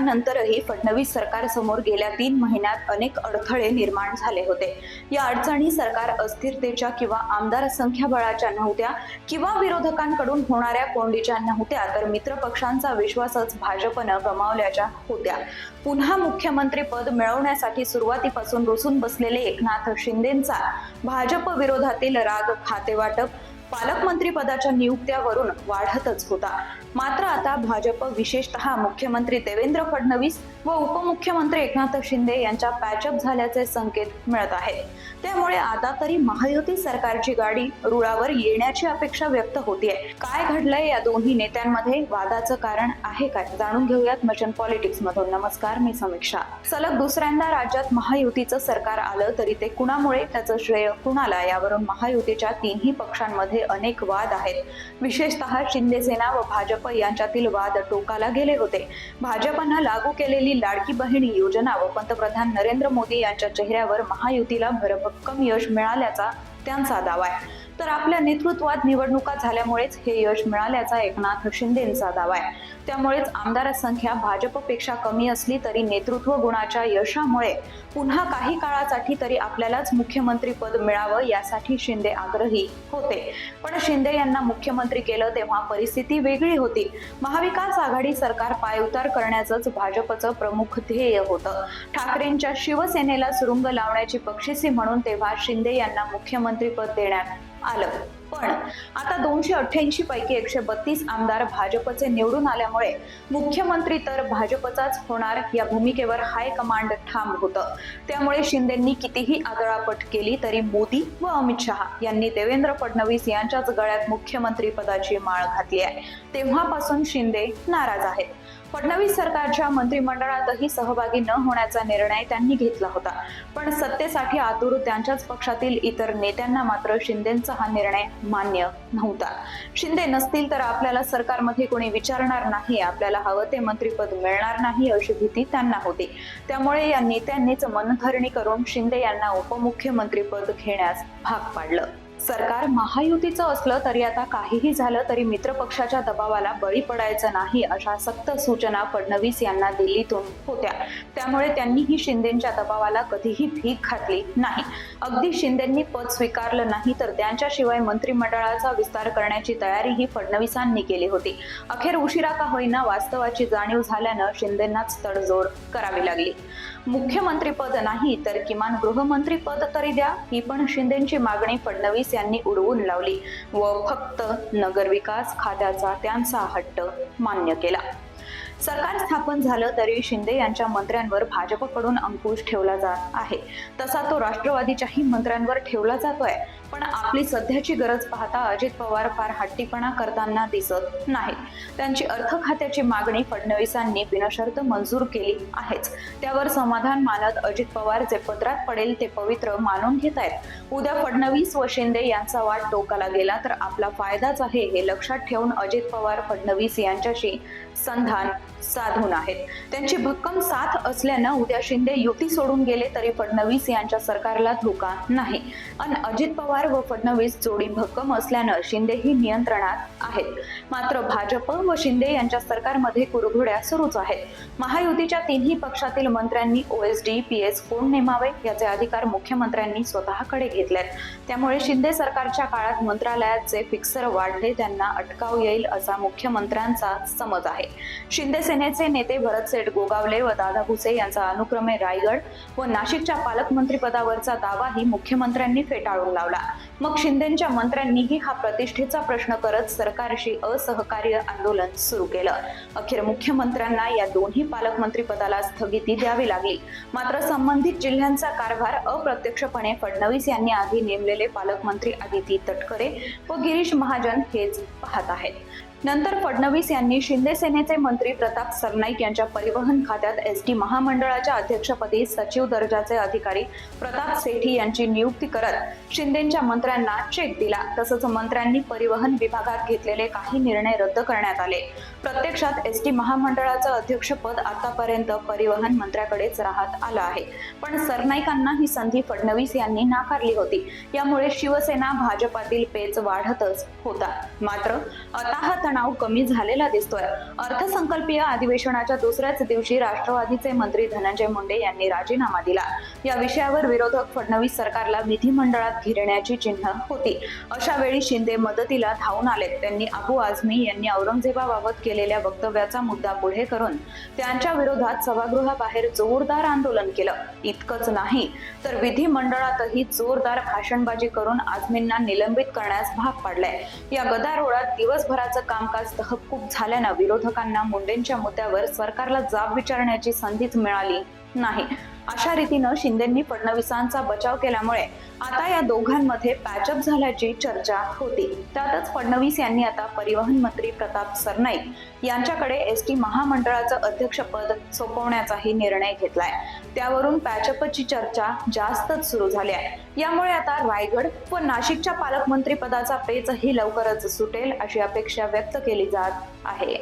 त्यानंतरही फडणवीस सरकारसमोर गेल्या तीन महिन्यात अनेक अडथळे निर्माण झाले होते. या अडचणी सरकार अस्थिरतेच्या किंवा आमदार संख्याबळाच्या नव्हत्या किंवा विरोधकांकडून होणाऱ्या कोंडीच्या नव्हत्या तर मित्रपक्षांचा विश्वासच भाजपनं गमावल्याच्या होत्या. पुन्हा मुख्यमंत्री पद मिळवण्यासाठी सुरुवातीपासून रुसून बसलेले एकनाथ शिंदेंचा भाजप विरोधातील राग खातेवाटप पालकमंत्री पदाच्या नियुक्त्यावरून वाढतच होता. मात्र आता भाजप विशेषतः मुख्यमंत्री देवेंद्र फडणवीस व उपमुख्यमंत्री एकनाथ शिंदे यांच्या पॅचअप झाल्याचे संकेत मिळत आहेत. त्यामुळे आता तरी महायुती सरकारची गाडी रुळावर येण्याची अपेक्षा व्यक्त होतीये. काय घडलंय या दोन्ही नेत्यांमध्ये वादाचं कारण आहे काय? जाणून घेऊयात मचन पॉलिटिक्स मधून नमस्कार मी समीक्षा. सलग दुसऱ्यांदा राज्यात महायुतीचं सरकार आलं तरी ते कुणामुळे? त्याचं श्रेय कुणाला? यावरून महायुतीच्या तिन्ही पक्षांमध्ये अनेक वाद आहेत. विशेषतः शिंदेसेना व भाजप यांच्यातील वाद टोकाला गेले होते. भाजपनं लागू केलेली लाडकी बहीण योजना व पंतप्रधान नरेंद्र मोदी यांच्या चेहऱ्यावर महायुतीला भरभक्कम यश मिळाल्याचा त्यांचा दावा आहे. तर आपल्या नेतृत्वात निवडणुका झाल्यामुळेच हे यश मिळाल्याचा एकनाथ शिंदेचा दावा आहे. त्यामुळेच आमदार संख्या भाजपपेक्षा कमी असली तरी नेतृत्व गुणाच्या यशामुळे पुन्हा काही काळासाठी तरी आपल्यालाच मुख्यमंत्री पद मिळावं यासाठी शिंदे आग्रही होते. पण शिंदे यांना मुख्यमंत्री केलं तेव्हा परिस्थिती वेगळी होती. महाविकास आघाडी सरकार पायउतार करण्याचंच भाजपचं प्रमुख ध्येय होतं. ठाकरेंच्या शिवसेनेला सुरुंग लावण्याची बक्षिसी म्हणून तेव्हा शिंदे यांना मुख्यमंत्री पद देण्यात आलं. पण आता दोनशे अठ्ठ्याऐंशी पैकी एकशे बत्तीस आमदार भाजपचे निवडून आल्यामुळे मुख्यमंत्री तर भाजपचाच होणार या भूमिकेवर हायकमांड ठाम होतं. त्यामुळे शिंदेंनी कितीही आदळापट केली तरी मोदी व अमित शहा यांनी देवेंद्र फडणवीस यांच्याच गळ्यात मुख्यमंत्री पदाची माळ घातली आहे. तेव्हापासून शिंदे नाराज आहेत. फडणवीस सरकारच्या मंत्रिमंडळातही सहभागी न होण्याचा निर्णय त्यांनी घेतला होता. पण सत्तेसाठी आतुर त्यांच्याच पक्षातील इतर नेत्यांना मात्र शिंदेचा हा निर्णय मान्य नव्हता. शिंदे नसतील तर आपल्याला सरकारमध्ये कोणी विचारणार नाही आपल्याला हवं ते मंत्रिपद मिळणार नाही अशी भीती त्यांना होती. त्यामुळे या नेत्यांनीच मनधरणी करून शिंदे यांना उपमुख्यमंत्रीपद घेण्यास भाग पाडलं. सरकार महायुतीचं असलं तरी आता काहीही झालं तरी मित्र पक्षाच्या दबावाला बळी पडायचं नाही अशा सक्त सूचना फडणवीस यांना दिल्लीतून होत्या. त्यामुळे त्यांनीही शिंदेच्या दबावाला कधीही भीक घातली नाही. अगदी शिंदेंनी पद स्वीकारलं नाही तर त्यांच्याशिवाय मंत्रिमंडळाचा विस्तार करण्याची तयारीही फडणवीसांनी केली होती. अखेर उशिरा का होईना वास्तवाची जाणीव झाल्यानं शिंदेंनाच तडजोड करावी लागली. मुख्यमंत्रीपद नाही तर किमान गृहमंत्रीपद तरी द्या. ही पण शिंदेची मागणी. फडणवीस यांनी उडवून लावली व फक्त नगरविकास खात्याचा त्यांचा हट्ट मान्य केला. सरकार स्थापन झालं तरी शिंदे यांच्या मंत्र्यांवर भाजपकडून अंकुश ठेवला जात आहे. तसा तो राष्ट्रवादीच्याही मंत्र्यांवर ठेवला जातोय. पण आपली सध्याची गरज पाहता अजित पवार फार हट्टीपणा करताना दिसत नाही त्यांची अर्थ खात्याची मागणी फडणवीसांनी बिनशर्त मंजूर केली आहेच. त्यावर समाधान मानत अजित पवार जे पत्रात पडेल ते पवित्र मानून घेत आहेत. उद्या फडणवीस व शिंदे यांचा वाट टोकाला गेला तर आपला फायदाच आहे हे लक्षात ठेवून अजित पवार फडणवीस यांच्याशी संधान साधून आहेत. त्यांची भक्कम साथ असल्यानं उद्या शिंदे युती सोडून गेले तरी फडणवीस यांच्या सरकारला धोका नाही. अन अजित पवार व फडणवीस जोडी भक्कम असल्यानं शिंदेही नियंत्रणात आहेत. मात्र भाजप व शिंदे यांच्या सरकारमध्ये कुरघोड्या सुरूच आहेत. महायुतीच्या तिन्ही पक्षातील मंत्र्यांनी ओएसडी पीएस कोण नेमावे याचे अधिकार मुख्यमंत्र्यांनी स्वतःकडे घेतलेत. त्यामुळे शिंदे सरकारच्या काळात मंत्रालयात जे फिक्सर वाढले त्यांना अटकाव येईल असा मुख्यमंत्र्यांचा समज आहे. शिंदे सेनेचे नेते भरतसेठ गोगावले व दादा भुसे यांचा अनुक्रमे रायगड व नाशिकच्या पालकमंत्रीपदावरचा दावाही मुख्यमंत्र्यांनी फेटाळून लावला. मग शिंदेच्या मंत्र्यांनीही हा प्रतिष्ठेचा प्रश्न करत सरकारशी असहकार्य आंदोलन सुरू केलं. अखेर मुख्यमंत्र्यांना या दोन्ही पालकमंत्रीपदाला स्थगिती द्यावी लागली. मात्र संबंधित जिल्ह्यांचा कारभार अप्रत्यक्षपणे फडणवीस यांनी आधी नेमलेले पालकमंत्री आदिती तटकरे व गिरीश महाजन हेच पाहत आहेत. नंतर फडणवीस यांनी शिंदे सेनेचे मंत्री प्रताप सरनाईक यांच्या परिवहन खात्यात एस टी महामंडळाच्या अध्यक्षपदी सचिव दर्जाचे अधिकारी प्रताप सेठी यांची नियुक्ती करत शिंदेच्या मंत्र्यांना चेक दिला. तसंच मंत्र्यांनी परिवहन विभागात घेतलेले काही निर्णय रद्द करण्यात आले. प्रत्यक्षात एस टी महामंडळाचं अध्यक्षपद आतापर्यंत परिवहन मंत्र्याकडेच राहत आलं आहे. पण सरनाईकांना ही संधी फडणवीस यांनी नाकारली होती. यामुळे शिवसेना भाजपातील पेच वाढतच होता. मात्र अताहत तणाव कमी झालेला दिसतोय. अर्थसंकल्पीय अधिवेशनाच्या दुसऱ्याच दिवशी राष्ट्रवादीचे मंत्री धनंजय मुंडे यांनी राजीनामा दिला. या विषयावर विरोधक फडणवीस सरकारला विधिमंडळात घेरण्याची चिन्ह होती. अशा वेळी शिंदे मदतीला धावून आले त्यांनी अबू आझमी यांनी औरंगजेबाबाबत केलेल्या वक्तव्याचा मुद्दा पुढे करून त्यांच्या विरोधात सभागृहाबाहेर जोरदार आंदोलन केलं. इतकंच नाही तर विधिमंडळातही जोरदार भाषणबाजी करून आझमींना निलंबित करण्यास भाग पाडलाय. या गदारोळात दिवसभराचं काम कामकाज तहकूब झाल्यानं विरोधकांना मुंडेंच्या मुद्द्यावर सरकारला जाब विचारण्याची संधीच मिळाली नाही. अशा रीतीनं शिंदेंनी फडणवीसांचा बचाव केल्यामुळे आता या दोघांमध्ये पॅचअप झाल्याची चर्चा होती. त्यातच फडणवीस यांनी आता परिवहन मंत्री प्रताप सरनाईक यांच्याकडे एस टी महामंडळाचं अध्यक्षपद सोपवण्याचाही निर्णय घेतलाय. त्यावरून पॅचअपची चर्चा जास्तच सुरू झाली आहे. यामुळे आता रायगड व नाशिकच्या पालकमंत्री पदाचा पेचही लवकरच सुटेल अशी अपेक्षा व्यक्त केली जात आहे.